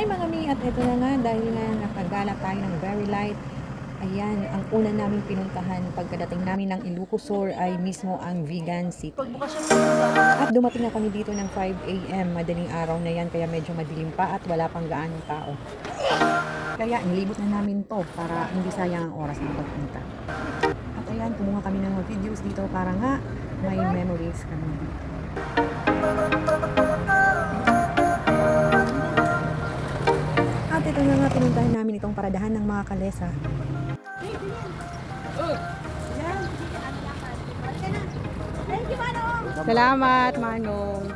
Hi mga mi, at ito na nga dahil nga nakagala tayo ng very light. Ayan, ang una naming pinuntahan pagkadating namin ng Ilocosur ay mismo ang Vegan City. At dumating na kami dito ng 5 a.m. Madaling araw na yan kaya medyo madilim pa at wala pang gaanong tao. Kaya nilibot na namin to para hindi sayang ang oras ng pagpunta. At ayan, kumuha kami ng mga videos dito para nga may memories kami dito. Ito na nga pinuntahan namin itong paradahan ng mga kalesa. Salamat, Manong.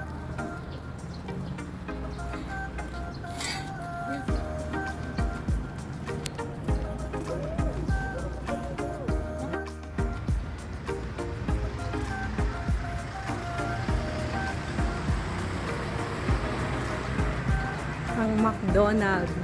Ang McDonald's.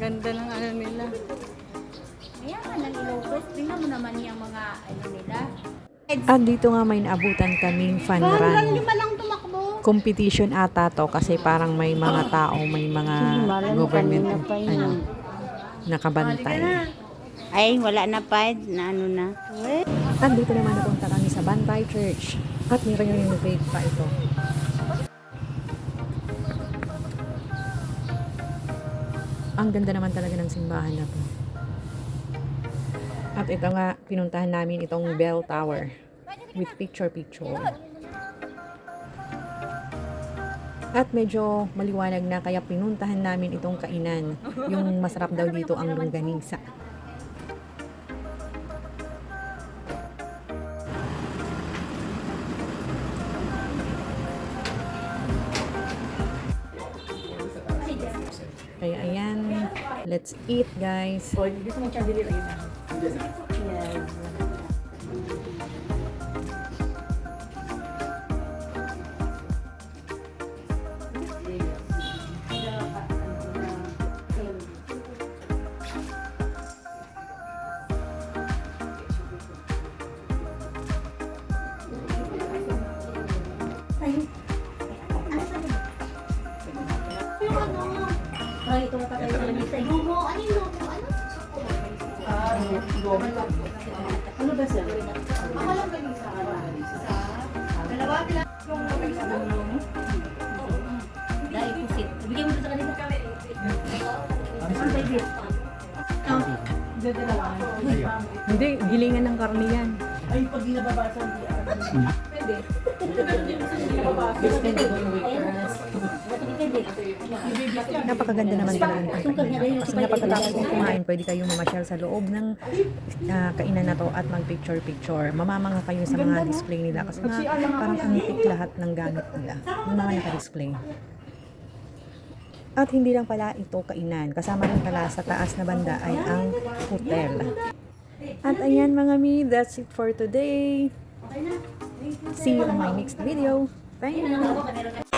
Ganda ng ano nila. Mayaman ng Ilocos. Tingnan mo naman yung mga ano nila. At dito nga may naabutan kaming fun Parang run. lima lang tumakbo. Competition ata to kasi parang may mga tao, may mga government ano, nakabantay. Ay, wala na pa. Na ano na. At dito naman napunta kami sa Bantay Church. At nire-renovate pa ito. Ang ganda naman talaga ng simbahan na to. At ito nga, pinuntahan namin itong bell tower with picture-picture. At medyo maliwanag na kaya pinuntahan namin itong kainan. Yung masarap daw dito ang longganisa. Kaya ayan, let's eat guys. Ay, ito na tayo sa lista. Lumo, ano yung lumo? Ano? Ano ba sir? Ako lang ba yung sa Dalawa? Dahil pusit. Bigyan mo sa kanila. Ano ba yun? Hindi, gilingan ng karne yan. Napakaganda naman talaga ng kainan. Kasi nga pagkatapos ng kumain, pwede kayong mamasyal sa loob ng ah, kainan na to at mag-picture-picture. Mamamanga kayo sa mga display nila kasi nga parang antique lahat ng gamit nila. Yung mga naka-display. At hindi lang pala ito kainan. Kasama rin pala sa taas na banda ay ang hotel. At ayan mga mi, that's it for today. See you on my next video. Bye!